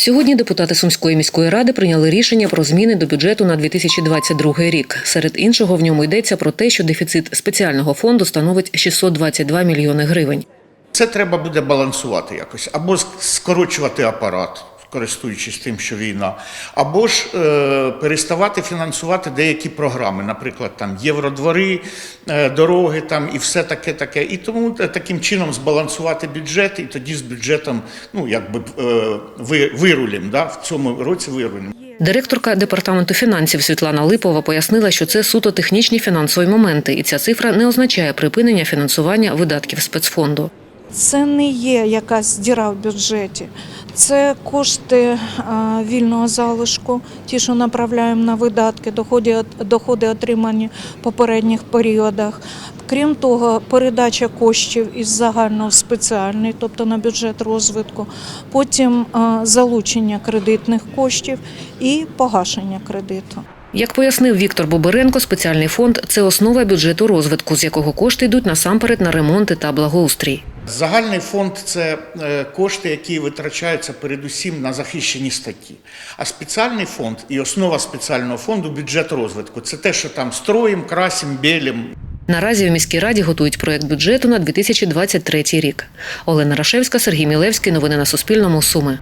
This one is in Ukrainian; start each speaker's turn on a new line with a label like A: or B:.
A: Сьогодні депутати Сумської міської ради прийняли рішення про зміни до бюджету на 2022 рік. Серед іншого в ньому йдеться про те, що дефіцит спеціального фонду становить 622 мільйони гривень.
B: Це треба буде балансувати якось, або скорочувати апарат, користуючись тим, що війна, або ж е, переставати фінансувати деякі програми, наприклад, там євродвори, е, дороги там і все таке таке. І тому е, таким чином збалансувати бюджет, і тоді з бюджетом, ну якби е, ви, вирулім, да, в цьому році вирулім.
A: Директорка департаменту фінансів Світлана Липова пояснила, що це суто технічні фінансові моменти, і ця цифра не означає припинення фінансування видатків спецфонду.
C: Це не є якась діра в бюджеті. Це кошти вільного залишку, ті, що направляємо на видатки, доходи, доходи отримані в попередніх періодах. Крім того, передача коштів із загального в спеціальний, тобто на бюджет розвитку, потім залучення кредитних коштів і погашення кредиту.
A: Як пояснив Віктор Боберенко, спеціальний фонд це основа бюджету розвитку, з якого кошти йдуть насамперед на ремонти та благоустрій.
B: Загальний фонд це е, кошти, які витрачаються передусім на захищені статті. А спеціальний фонд і основа спеціального фонду бюджет розвитку це те, що там строїм, красим, білім.
A: Наразі в міській раді готують проект бюджету на 2023 рік. Олена Рашевська, Сергій Мілевський. Новини на Суспільному. Суми.